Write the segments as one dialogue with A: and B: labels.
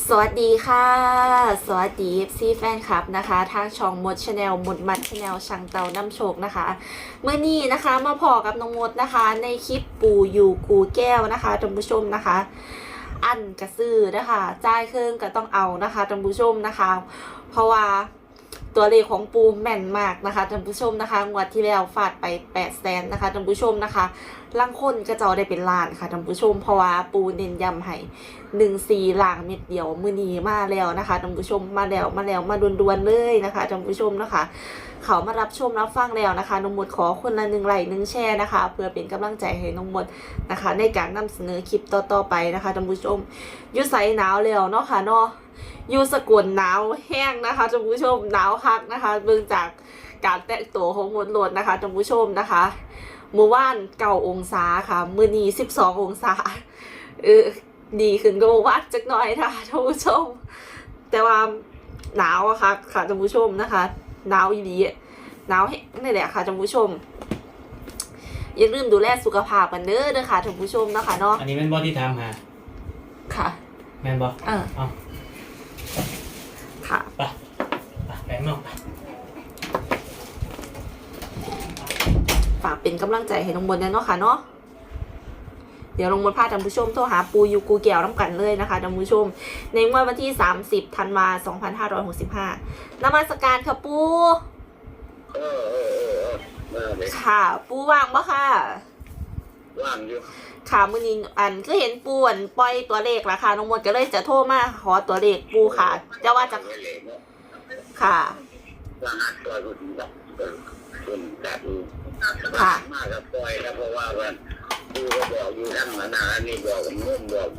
A: สวัสดีค่ะ สวัสดีซีแฟนคลับนะคะทางช่องมดชาแนลมดมัดชาแนลช่างเตาน้ำโชคนะคะเมื่อนี้นะคะมาพอกับน้องมดนะคะ ในคลิปปูอยู่กูแก้วนะคะท่านผู้ชมนะคะ อันกระซื้อนะคะจ่ายเครื่องก็ต้องเอานะคะท่านผู้ชมนะคะ เพราะว่า ตัวเลขของปูแม่นมากนะคะท่านผู้ชมนะคะงวดที่แล้วฟาดไป8ปดแสนนะคะท่านผู้ชมนะคะล่างคนก็จะเอาได้เป็นล้านค่ะท่านผู้ชมเพราะว่าปูเน้นย้ำให้หนึ่งสีล่างเม็ดเดียวมือนีมาแล้วนะคะท่านผู้ชมมาแล้วมาแล้วมาดวนๆเลยนะคะท่านผู้ชมนะคะ เขามารับชมรับฟังแล้วนะคะน้องมดขอคนละหนึ่งไลค์หนึ่งแชร์นะคะ เพื่อเป็นกำลังใจให้น้องมดนะคะ ในการนำเสนอคลิปต่อๆไปนะคะท่านผู้ชมอยุไซหนาวแล้วเนาะค่ะเนาะอยูสกลหนาวแห้งนะคะท่านผู้ชมหนาวคักนะคะเบื้องจากการแต่งตัวของมดหลดนะคะท่านผู้ชมนะคะเมื่อวานเก้าองศาค่ะ มือนี้สิบสององศาเออดีขึ้นก็วัดจักหน่อยนะคะท่านผู้ชม แต่ว่าหนาวอะค่ะค่ะท่านผู้ชมนะคะ หนาวอีดีอะหนาวแห้งนี่แหละค่ะท่านผู้ชม อย่าลืมดูแลสุขภาพกันเด้อเด้อค่ะท่านผู้ชมนะคะเนาะ
B: อันนี้แม่นบอที่ทำฮะ
A: ค่ะ
B: แม่นบอ
A: เออ
B: เอา
A: ค่ะ
B: ไปไปไปข้างนอกไป
A: ฝากเป็นกำลังใจให้น้องบนด้วยเนาะค่ะเนาะ เดี๋ยวลงบนพาท่านผู้ชมโทรหาปูยูกูแก้วน้ำกันเลยนะคะท่านผู้ชม ในงวดวันที่ 30ธันวา2565นมัสการค่ะปู
C: เออเออเออเออมาเลย
A: ค่ะ ปูว่างปะค่ะ
C: ว่างอยู่
A: ค่ะมือนี้อันก็เห็นปูอันปล่อยตัวเลขราคาน้องมดก็เลยจะโทรมาขอตัวเลขปูค่ะจะว่าจะ
C: ไม่เลยเนาะ
A: ค่ะ
C: รหัสปล่อยรุ่นแบบเออรุ่นแบบนี้
A: ค่ะ
C: มากกับปล่อยนะเพราะว่ามันดูก็บอกอยู่ทั้งหนาอันนี้บอกกับนุ่มบอก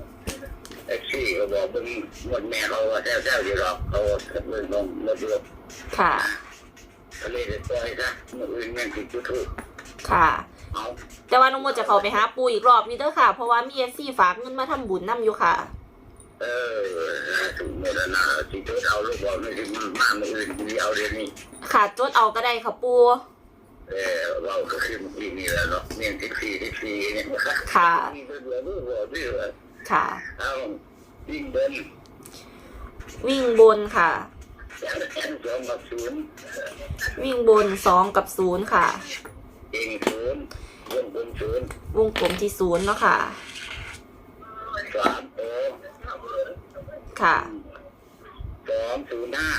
C: แท็กซี่ก็บอกเป็นหมดแม่เขาว่าแซ่บๆอยู่หรอกเขาเลยลงหมดเลย
A: ค่ะ
C: ก็เลยจะปล่อยซะเมื่ออื่นแม่งติดจุดถูก
A: ค่ะ
C: เอา
A: แต่ว่าน้องมดจะเข้าไปหาปูอีกรอบนี้เด้อค่ะ เพราะว่ามีเอฟซีฝากเงินมาทำบุญนํอยู่ค่ะ
C: เออถึงหมดแล้วนะที่จุดเอาลูกบอกไม่ถึงมันมาเมื่ออื่นที่เอาเดี๋ยวนี้
A: ค่ะจดเอาก็ได้ค่ะปู
C: เออเราก็ขึ้นที่นี่แล้วเนาะเนี่ยที่สี่ที่สี่เนี่ย
A: ค่ะ
C: มีตัวเดียวรู้บอกด้วยว่า
A: ค่ะ
C: เอาวิ่งบน
A: วิ่งบนค่ะ
C: แอนแอนสองกับศูนย์
A: วิ่งบนสองกับศูนย์ค่ะ
C: เองศูนย์วงบนศูนย์
A: วงกลมที่ศูนย์เนาะค่ะ
C: สามโอ
A: ค่ะ
C: สองศูนย์ห้า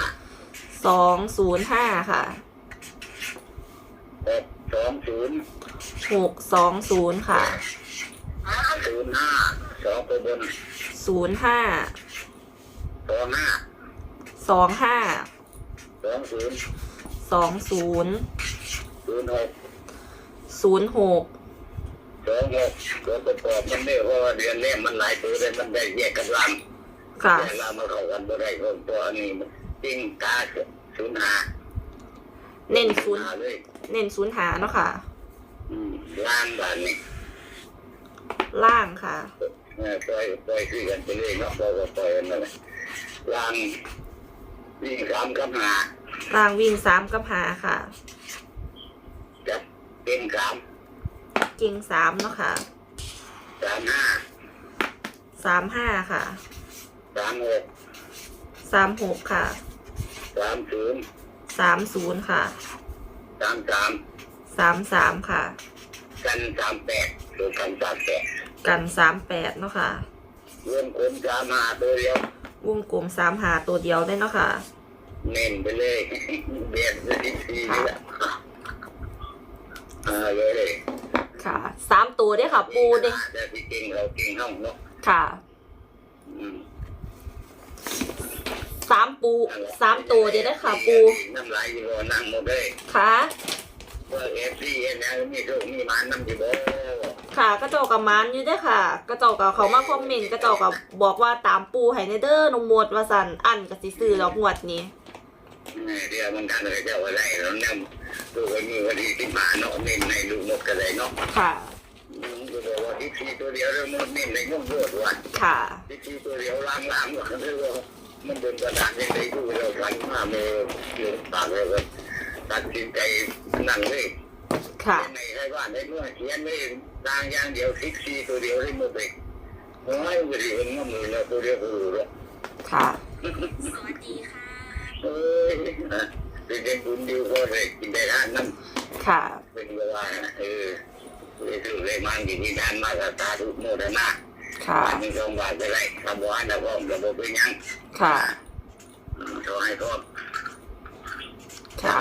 A: สองศูนย์ห้าค่ะ
C: หก สองศูนย์
A: หกสองศูนย์ค่ะ
C: ศูนย์ห้าสองตัวบน
A: ศูนย์ห้า
C: สองห้า
A: สองห้า
C: สองศูนย์
A: สองศูนย์
C: ศูนย์หก
A: ศูนย์หก
C: สองหกตัวประกอบมันไม่เพราะว่าเดือนแรกมันหลายตัวเลยมันได้แยกกันลำ
A: ค่ะ
C: แต่เรามาเข้ากันบ่ได้คนตัวนี้มันจริงกาศูนย์ห้า
A: เน้นศูนย์
C: หาเลย
A: เน้นศูนย์หาเนาะค่ะ
C: อืมล้านบาทนี่
A: ล่างค่ะ
C: เออปล่อยปล่อยคือกันไปเลยเนาะปล่อยก็ปล่อยกันนั่นแหละล้านวิ่งสามกับหา
A: ล่างวิ่งสามกับหาค่ะ
C: จับเป็นสาม
A: เก่งสามเนาะค่ะ
C: สามห้า
A: สามห้าค่ะ
C: สามหก
A: สามหกค่ะ
C: สามศูนย์
A: สามศูนย์ค่ะ
C: สามสาม
A: สามสามค่ะ
C: กันสามแปดหรือกันสามแปด
A: กันสามแปดเนาะค่ะ
C: รวมคนสามห้าตัวเดียว
A: วงกลมสามหาตัวเดียวได้เนาะค่ะ
C: เน้นไปเลยเบียดไปที่สี่นี่แหละเออเลย
A: ค่ะสามตัวได้อค่ะ ปูเด้
C: แต่ที่จริงเราเก่งห้องเนาะ
A: ค่ะ
C: อืม
A: สามปูสามตัวเด้ได้อค่ะปู
C: น้ำลายอยู่บ่นั่งหมดเลย
A: ค่ะ
C: ว่าเอฟซีเอ็นยังมีโชคมีหมานน้ำอยู่บ่
A: ค่ะกระเจกกับมันอยู่เด้อค่ะ กระเจกกับเขามาคอมเมนต์กระเจกกับบอกว่าตามปูให้ในเด้อนมหมดว่าสันอันกับสิซื้อดอกงวดนี้
C: เดี๋ยวมันกันเลยเจ้าอะไรเรานำดูกันมีวันที่สิบห้าเนาะเน้นในลูกนกกันเลยเนาะ
A: ค่ะ
C: มึงก็บอกว่าที่ซีตัวเดียวแล้วมันเน้นในงงโยดว่ะ
A: ค่ะ
C: ที่ซีตัวเดียวล้างล้างว่าคือว่า มันเป็นกระดาษในในดูเราฝันมาเมื่อเดือนปากเลยตัดสินใจนั่งเลย
A: ค่ะ
C: ในไทยบ้านในเมื่อเขียนไม่ทางอย่างเดียวทิกซีตัวเดียวเลยหมดเลยผมไม่ไปดีมันก็มือเราตัวเดียวคือแล้ว
A: ค่ะ
C: เอ้ยนะเป็นเด็กบุญดีก็เลยกินได้ทานน้ำ
A: ค่ะ
C: เป็นเวลาเออเลยถือเลยมันกินที่ทานมากสาธุโมทนา
A: ค่ะ
C: อันนี้ต้องว่าจะไรทำบ้านแล้วก็ระบบเป็นยัง
A: ค่ะ
C: ขอให้ครบ
A: ค่ะ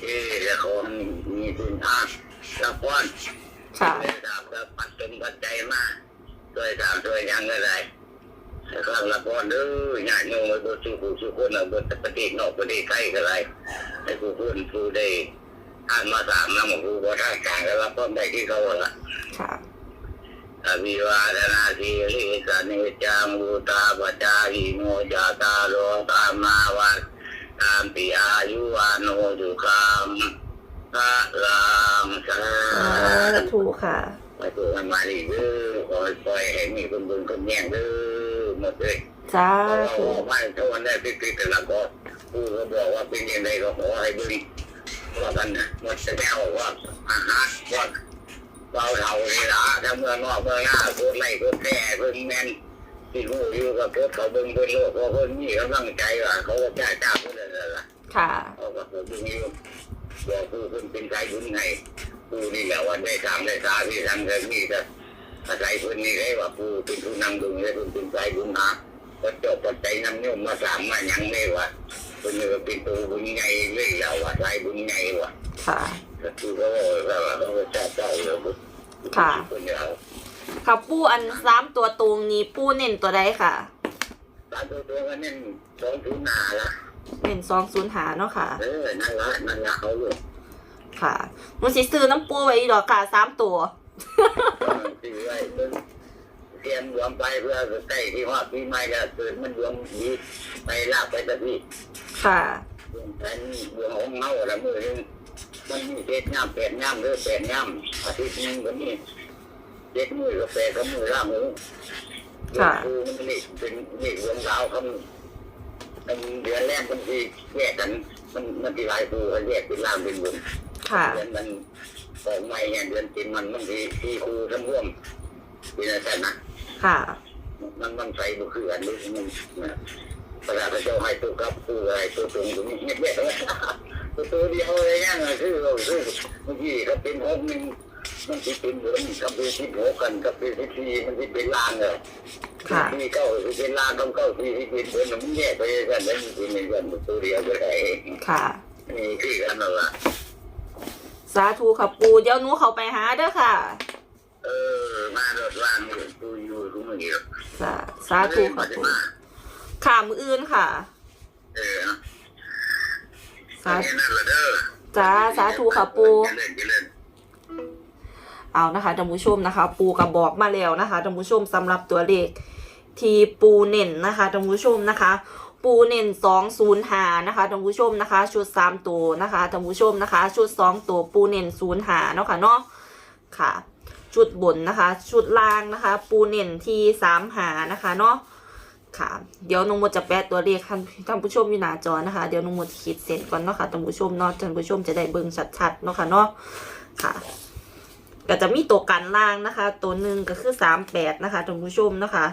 C: เออแล้วคนมีคุณค่าละคร
A: ค่ะ
C: เลยถามก็ปัดเป็นปัจจัยมาช่วยถามช่วยยังก็ได้แต่ครั้งละครเด้อญาติโยมไปบทสุขุสุขคนเอาบทปฏินอกปฏิไทยก็ได้ให้ผู้พูดผู้ได้อ่านมาสามน้ำของผู้บริการก็รับความได้ที่เขาละ
A: ค่ะ
C: อภิวาทนาสีริสเนจังอุตาปจาริโนจาตาโลตามาวันตามปิอายุวานโนจุคามพระราม
A: สาธุค่ะ
C: ไปตัวกันมาดีเด้อขอให้ปล่อยให้มีคนบุญคนแย่งเด้อหมดเลย
A: สา
C: เพราะว่า
A: ธุ
C: ไม่เท่าวันได้พิพิธแต่ละก็ผู้ก็บอกว่าเป็นยังไงก็ขอให้บุญว่ากันนะหมดแต่แล้วว่าอาหารว่า เบาเท่านี่ละถ้าเมื่อนอกเมื่อหน้าโคตรไล่โคตรแก่เพิ่งแม่นที่รู้อยู่กับโคตรเขาเบิ่งเพิ่นโลกเพราะเพิ่นมีกำลังใจว่าเขาก็จ้าจ้าเพิ่นนั่นแหละ
A: ค่ะ
C: เขาก็เพิ่นอยู่บอกผู้เพิ่นเป็นใจบุญไงผู้นี่แหละว่าได้ทำได้ทาที่ทำกันนี่แต่อาศัยเพิ่นนี่ได้ว่าผู้เป็นผู้นำดุงได้เพิ่นเป็นใจบุญนะก็จบปัจจัยนำโยมมาสามมาหยังได้ว่าเพิ่นนี่ก็เป็นตัวบุญไงเลยแล้วว่าใจบุญไงว่ะ
A: ค่ะ
C: ก็คือเขาบอกว่าเขาก็จ้าเจ้าเลยบุญ
A: ค่ะ
C: คนเดียว
A: ค่ะปูอันสามตัวตรงนี้ปูเน้นตัวใดค่ะ
C: ตาตัวตัวกันนี่สองทุนนาละ
A: เน้นสองศูนย์หาเนาะค่ะ
C: เออนั่นละนั่นละเขาอยู่
A: ค่ะหนูสิซื้อน้ำปูไว้ดอกค่ะสามตัว
C: ที่ไว้เพิ่นเตรียมรวมไปเพื่อใกล้ที่ว่าปีใหม่ก็เกิดมันรวมดีไปลากไปตะพี่
A: ค่ะ
C: รวมกันรวมของเงาละมือนึง มันมีเจ็ดย่ำแปดย่ำหรือแปดย่ำอาทิตย์นึงก็มีเจ็ดมือก็แปดก็มือละมือ
A: ค่ะ
C: คือมันนี่เป็นนี่รวมดาวคำมันเดือนแรกบางทีแยกกัน มันมันที่หลายคูเขาแยกเป็นล่างเป็นบน
A: ค่ะ
C: เดือนมันออกไม่เนี่ยเดือนกินมันบางทีที่คูทั้งร่วมเป็นอะไรนะ
A: ค่ะ
C: มันมันใส่บุคืออันนี้มันประชาชนให้ตัวกับตัวอะไรตัวตรงตรงนี้เงียบเงียบเลย ตัวเดียวเลยเนี่ยคือเราคือเมื่อกี้ก็เป็นหกหนึ่งมันที่เป็นเหมือนกับเป็นที่หกกันกับเป็นที่สี่มันที่เป็นลางเลย
A: ค่ะ
C: ที่เก้าที่เป็นลางกับเก้าที่ที่เป็นเหมือนมันแยกไปกันแล้วมันเป็นกันตัวเดียวเลย
A: ค่ะ
C: นี่คือกันนั่นแหละ
A: สาธุค่ะปูเดี๋ยวหนูเขาไปหาเด้อค่ะ
C: เออมารถล่างอยู่ตัวอยู่ตรงนี้
A: สาสาธุค่ะปูค่ะมืออื่นค่ะ สาจ้าสาธุค่ะปู
C: เอา
A: นะคะท่านผู้ชมนะคะ ปูกระบอกมาแล้วนะคะท่านผู้ชมสำหรับตัวเลขที่ปูเน่นนะคะท่านผู้ชมนะคะ ปูเน่นสองศูนย์หานะคะท่านผู้ชมนะคะ ชุดสามตัวนะคะท่านผู้ชมนะคะ ชุดสองตัวปูเน่นศูนย์หาเนาะค่ะเนาะค่ะ ชุดบนนะคะ ชุดล่างนะคะ ปูเน่นที่สามหานะคะเนาะ ค่ะ เดี๋ยวน้องมดจะแปะตัวเลขท่านท่านผู้ชมอยู่หน้าจอนะคะ เดี๋ยวน้องมดขีดเส้นก่อนเนาะค่ะท่านผู้ชมเนาะท่านผู้ชมจะได้เบิ่งชัดๆเนาะค่ะเนาะค่ะก็จะมีตัวกันล่างนะคะ ตัวหนึ่งก็คือสามแปดนะคะท่านผู้ชมนะคะ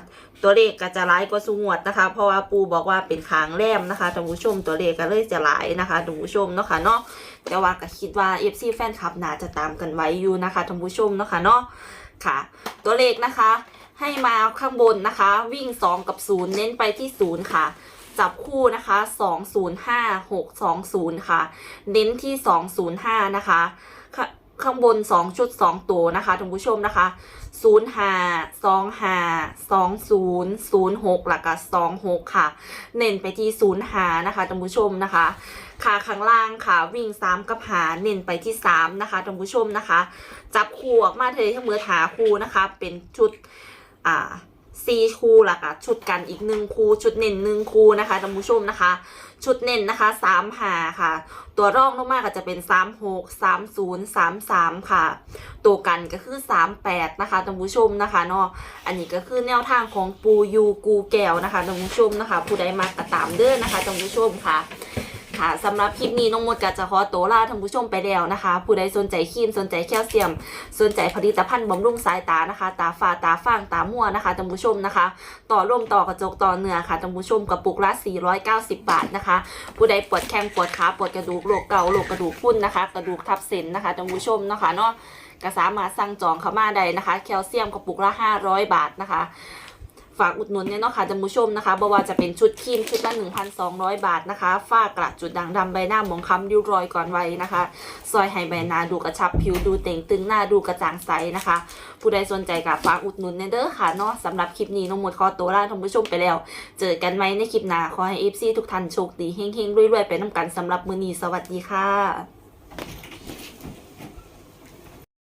A: ตัวเลขก็จะร้ายกว่าสูงวดนะคะ เพราะว่าปูบอกว่าเป็นคางแรมนะคะท่านผู้ชม ตัวเลขก็เลยจะหลายนะคะท่านผู้ชมเนาะค่ะเนาะแต่ว่าก็คิดว่า FC แฟนคลับน่าจะตามกันไว้อยู่นะคะท่านผู้ชมเนาะค่ะเนาะค่ะ ตัวเลขนะคะ ให้มาข้างบนนะคะ วิ่ง 2 กับ 0 เน้นไปที่ 0 ค่ะ จับคู่นะคะ 205 620 ค่ะ เน้นที่ 205 นะคะ ข้างบน 2 ชุด 2 ตัวนะคะท่านผู้ชมนะคะ05 25 20 06หลักกับ26ค่ะ เน้นไปที่05นะคะท่านผู้ชมนะคะค่ะข้างล่างค่ะ วิ่ง3กับหาเน้นไปที่3นะคะท่านผู้ชมนะคะ จับคู่ออกมาเลยทั้งมือหาคู่นะคะ เป็นชุด อ่าซีคู่ละค่ะชุดกันอีกหนึ่งคู่ชุดเน้นหนึ่งคู่นะคะท่านผู้ชมนะคะ ชุดเน้นนะคะสามหาค่ะ ตัวร่องลงมาก็จะเป็นสามหกสามศูนย์สามสามค่ะ ตัวกันก็คือสามแปดนะคะท่านผู้ชมนะคะเนาะอันนี้ก็คือแนวทางของปูยูกูแก้วนะคะท่านผู้ชมนะคะ ผู้ใดมากระตามเด้อนะคะท่านผู้ชมค่ะ ค่ะสำหรับคลิปนี้น้องมดก็จะขอตัวลาท่านผู้ชมไปแล้วนะคะ ผู้ใดสนใจครีมสนใจแคลเซียม สนใจผลิตภัณฑ์บำรุงสายตานะคะ ตาฝาตาฟางตามัวนะคะท่านผู้ชมนะคะ ต่อร่มต่อกระจกต่อเนื้อค่ะท่านผู้ชมกระปุกละ 490 บาทนะคะ ผู้ใดปวดแข้งปวดขาปวดกระดูกโรคเก่าโรคกระดูกพรุ้นนะคะ กระดูกทับเส้นนะคะท่านผู้ชมนะคะเนาะก็สามารถสั่งจองเข้ามาได้นะคะ แคลเซียมกระปุกละ 500 บาทนะคะ ฝากอุดหนุนเนี่ยเนาะค่ะท่านผู้ชมนะคะบ่ว่าจะเป็นชุดครีมชุดละ 1,200 บาทนะคะ ฝ้ากระจุดด่างดำใบหน้าหมองคล้ำริ้วรอยก่อนวัยนะคะ ซอยให้ใบหน้าดูกระชับผิวดูเต่งตึงหน้าดูกระจ่างใสนะคะ ผู้ใดสนใจกับฝากอุดหนุนเนเด้อค่ะเนาะสำหรับคลิปนี้น้องหมดขอตัวลาท่านผู้ชมไปแล้ว เจอกันไหมในคลิปหน้าขอให้ FC ทุกท่านโชคดีเฮงๆรวยๆไปน้ำกันสำหรับมือนีสวัสดีค่ะ